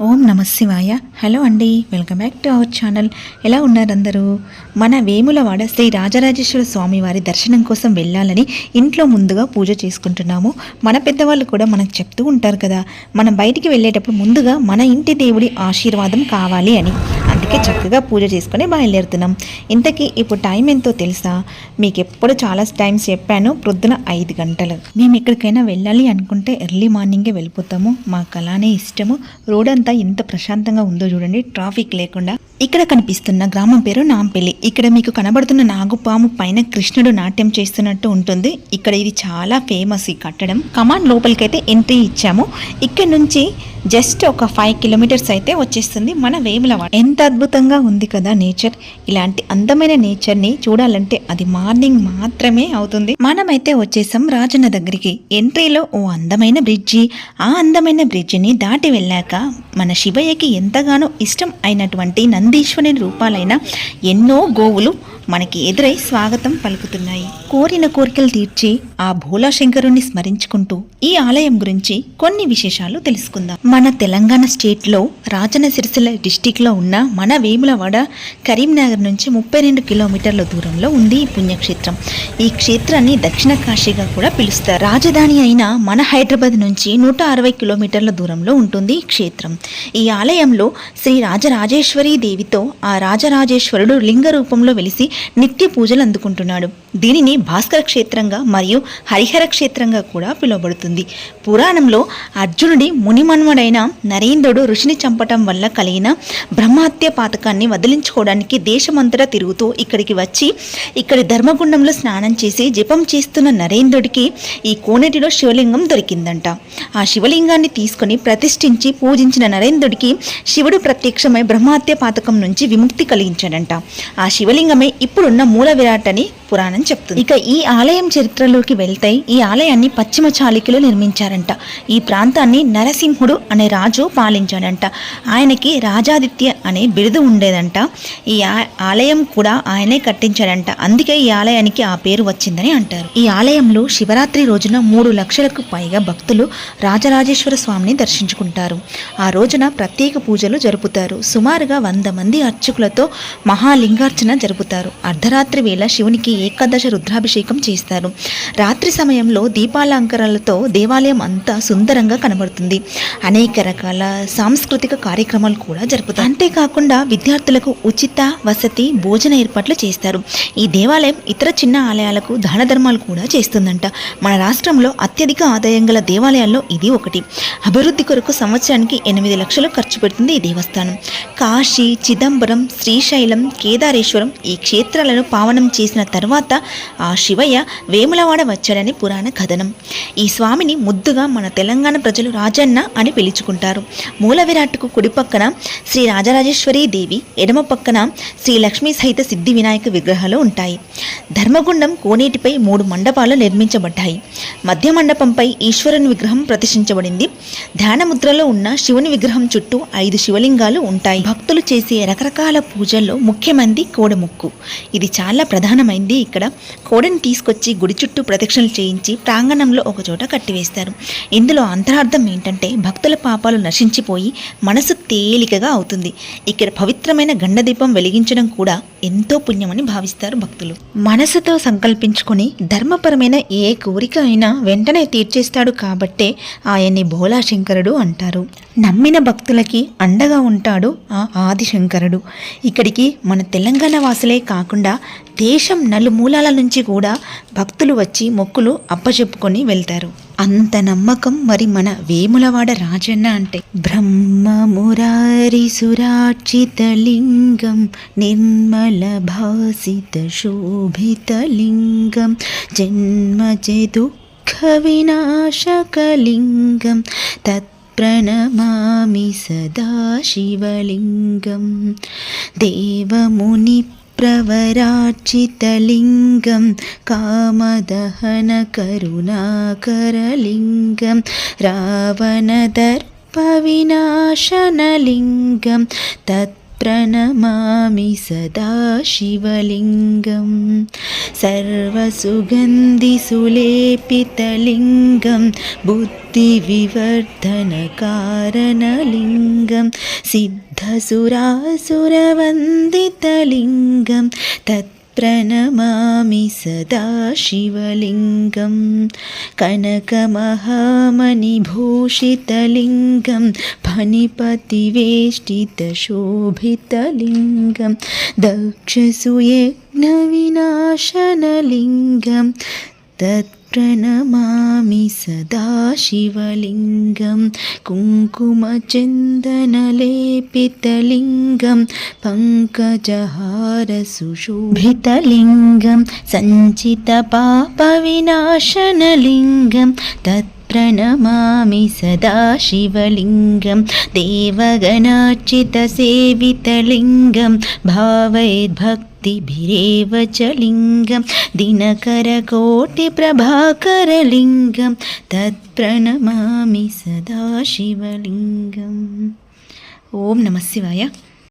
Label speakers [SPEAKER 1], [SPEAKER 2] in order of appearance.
[SPEAKER 1] ఓం నమశివాయ హలో అండి welcome back to our channel. ఎలా ఉన్నారందరూ మన వేములవాడ శ్రీ రాజరాజేశ్వర స్వామి వారి దర్శనం కోసం వెళ్ళాలని ఇంట్లో ముందుగా పూజ చేసుకుంటున్నాము. మన పెద్దవాళ్ళు కూడా మనకు చెప్తూ ఉంటారు కదా మనం బయటికి వెళ్ళేటప్పుడు ముందుగా మన ఇంటి దేవుడి ఆశీర్వాదం కావాలి అని. అందుకే చక్కగా పూజ చేసుకొని బయలుదేరుతున్నాం. ఇంతకీ ఇప్పుడు టైం ఎంతో తెలుసా? మీకు ఎప్పుడు చాలా టైమ్స్ చెప్పాను ప్రొద్దున ఐదు గంటలు. మేము ఎక్కడికైనా వెళ్ళాలి అనుకుంటే ఎర్లీ మార్నింగే వెళ్ళిపోతాము. మాకు అలానే ఇష్టము. రోడ్ అంతా ఎంత ప్రశాంతంగా ఉందో చూడండి ట్రాఫిక్ లేకుండా. ఇక్కడ కనిపిస్తున్న గ్రామం పేరు నాంపల్లి. ఇక్కడ మీకు కనబడుతున్న నాగుపాము పైన కృష్ణుడు నాట్యం చేస్తున్నట్టు ఉంటుంది. ఇక్కడ ఇది చాలా ఫేమస్ ఈ కట్టడం. కమాండ్ లోపలికైతే ఎంట్రీ ఇచ్చాము. ఇక్కడ నుంచి జస్ట్ ఒక ఫైవ్ కిలోమీటర్స్ అయితే వచ్చేస్తుంది మన వేములవాడ. ఎంత అద్భుతంగా ఉంది కదా నేచర్. ఇలాంటి అందమైన నేచర్ని చూడాలంటే అది మార్నింగ్ మాత్రమే అవుతుంది. మనమైతే వచ్చేసాం రాజన్న దగ్గరికి. ఎంట్రీలో ఓ అందమైన బ్రిడ్జి. ఆ అందమైన బ్రిడ్జిని దాటి వెళ్ళాక మన శివయ్యకి ఎంతగానో ఇష్టం అయినటువంటి నందీశ్వరుని రూపాలైన ఎన్నో గోవులు మనకి ఎదురై స్వాగతం పలుకుతున్నాయి. కోరిన కోరికలు తీర్చి ఆ భోలా శంకరుణ్ణి స్మరించుకుంటూ ఈ ఆలయం గురించి కొన్ని విశేషాలు తెలుసుకుందాం. మన తెలంగాణ స్టేట్లో రాజన సిరిసిల సిరిసిల్ల ఉన్న మన వేములవాడ కరీంనగర్ నుంచి ముప్పై రెండు కిలోమీటర్ల దూరంలో ఉంది ఈ పుణ్యక్షేత్రం. ఈ క్షేత్రాన్ని దక్షిణ కాశీగా కూడా పిలుస్తారు. రాజధాని అయిన మన హైదరాబాద్ నుంచి నూట అరవై కిలోమీటర్ల దూరంలో ఉంటుంది ఈ క్షేత్రం. ఈ ఆలయంలో శ్రీ రాజరాజేశ్వరి దేవితో ఆ రాజరాజేశ్వరుడు లింగ రూపంలో వెలిసి నిత్య పూజలు అందుకుంటున్నాడు. దీనిని భాస్కర క్షేత్రంగా మరియు హరిహర క్షేత్రంగా కూడా పిలువబడుతుంది. పురాణంలో అర్జునుడి మునిమన్మడైన నరేంద్రుడు ఋషిని చంపటం వల్ల కలిగిన బ్రహ్మహత్య పాతకాన్ని వదిలించుకోవడానికి దేశమంతటా తిరుగుతూ ఇక్కడికి వచ్చి ఇక్కడి ధర్మగుండంలో స్నానం చేసి జపం చేస్తున్న నరేంద్రుడికి ఈ కోనేటిలో శివలింగం దొరికిందంట. ఆ శివలింగాన్ని తీసుకొని ప్రతిష్ఠించి పూజించిన నరేంద్రుడికి శివుడు ప్రత్యక్షమై బ్రహ్మహత్య పాతకం నుంచి విముక్తి కలిగించాడంట. ఆ శివలింగమే ఇప్పుడున్న మూల విరాట్ అని పురాణం చెప్తుంది. ఇక ఈ ఆలయం చరిత్రలోకి వెళ్తే ఈ ఆలయాన్ని పశ్చిమ చాళుక్యులు నిర్మించారంట. ఈ ప్రాంతాన్ని నరసింహుడు అనే రాజు పాలించాడంట. ఆయనకి రాజాదిత్య అనే బిరుదు ఉండేదంట. ఈ ఆలయం కూడా ఆయనే కట్టించాడంట. అందుకే ఈ ఆలయానికి ఆ పేరు వచ్చిందని అంటారు. ఈ ఆలయంలో శివరాత్రి రోజున మూడు లక్షలకు పైగా భక్తులు రాజరాజేశ్వర స్వామిని దర్శించుకుంటారు. ఆ రోజున ప్రత్యేక పూజలు జరుపుతారు. సుమారుగా వంద మంది అర్చకులతో మహాలింగార్చన జరుపుతారు. అర్ధరాత్రి వేళ శివునికి ఏకాదశ రుద్రాభిషేకం చేస్తారు. రాత్రి సమయంలో దీపాలంకరాలతో దేవాలయం అంతా సుందరంగా కనబడుతుంది. అనేక రకాల సాంస్కృతిక కార్యక్రమాలు కూడా జరుపుతారు. అంతేకాకుండా విద్యార్థులకు ఉచిత వసతి భోజన ఏర్పాట్లు చేస్తారు. ఈ దేవాలయం ఇతర చిన్న ఆలయాలకు దాన ధర్మాలు కూడా చేస్తుందంట. మన రాష్ట్రంలో అత్యధిక ఆదాయం గల దేవాలయాల్లో ఇది ఒకటి. అభివృద్ధి కొరకు సంవత్సరానికి ఎనిమిది లక్షలు ఖర్చు పెడుతుంది ఈ దేవస్థానం. కాశీ చిదంబరం శ్రీశైలం కేదారేశ్వరం ఈ క్షేత్రాలను పావనం చేసిన తర్వాత ఆ శివయ్య వేములవాడ వచ్చాడని పురాణ కథనం. ఈ స్వామిని ముద్దుగా మన తెలంగాణ ప్రజలు రాజన్న అని పిలుచుకుంటారు. మూల విరాట్కు కుడి పక్కన శ్రీ రాజరాజేశ్వరీ దేవి ఎడమ పక్కన శ్రీ లక్ష్మీ సహిత సిద్ధి వినాయక విగ్రహాలు ఉంటాయి. ధర్మగుండం కోనేటిపై మూడు మండపాలు నిర్మించబడ్డాయి. మధ్య మండపంపై ఈశ్వరుని విగ్రహం ప్రతిష్ఠించబడింది. ధ్యానముద్రలో ఉన్న శివుని విగ్రహం చుట్టూ ఐదు శివలింగాలు ఉంటాయి. భక్తులు చేసే రకరకాల పూజల్లో ముఖ్యమంది కోడముక్కు. ఇది చాలా ప్రధానమైంది. ఇక్కడ కోడని తీసుకొచ్చి గుడి చుట్టూ ప్రదక్షిణలు చేయించి ప్రాంగణంలో ఒక చోట కట్టివేస్తారు. ఇందులో అంతరార్థం ఏంటంటే భక్తుల పాపాలు నశించిపోయి మనసు తేలికగా అవుతుంది. ఇక్కడ పవిత్రమైన గండదీపం వెలిగించడం కూడా ఎంతో పుణ్యమని భావిస్తారు భక్తులు. మనసుతో సంకల్పించుకొని ధర్మపరమైన ఏ కోరిక అయినా వెంటనే తీర్చేస్తాడు కాబట్టే ఆయన్ని భోలాశంకరుడు అంటారు. నమ్మిన భక్తులకి అండగా ఉంటాడు ఆ ఆదిశంకరుడు. ఇక్కడికి మన తెలంగాణ వాసులే కాకుండా దేశం నలుమూలాల నుంచి కూడా భక్తులు వచ్చి మొక్కులు అప్పచెప్పుకొని వెళ్తారు. అంత నమ్మకం మరి మన వేములవాడ రాజన్న అంటే. బ్రహ్మ మురారి సురార్చిత లింగం నిర్మల భాసిత శోభిత లింగం జన్మ దుఃఖ వినాశకలింగం తత్ ప్రణమామి సదా శివలింగం. దేవముని प्रवरार्चितलिङ्गं कामदहनकरुणाकरलिङ्गं रावणदर्पविनाशनलिङ्गं तत् तत्प्रणमामि सदा शिवलिङ्गं सर्वसुगन्धिसुलेपितलिङ्गं बुद्धिविवर्धनकारणलिङ्गं सिद्धसुरासुरवन्दितलिङ्गं तत्प्रणमामि सदा शिवलिङ्गं कनकमहामणिभूषितलिङ्गं फणिपतिवेष्टितशोभितलिङ्गं दक्षसुयज्ञविनाशनलिङ्गं तत्प्रणमामि प्रणमामि सदा शिवलिङ्गं पङ्कजहारसुशोभितलिङ्गं सञ्चितपापविनाशनलिङ्गं तत् प्रणमामि तत्प्रणमामि सदाशिवलिङ्गं देवगणार्चितसेवितलिङ्गं भावैद्भक् దిభిరేవచలింగం దినకరకోటి ప్రభాకరలింగం తత్ప్రణమామి సదాశివలింగం. ఓం నమ శివాయ.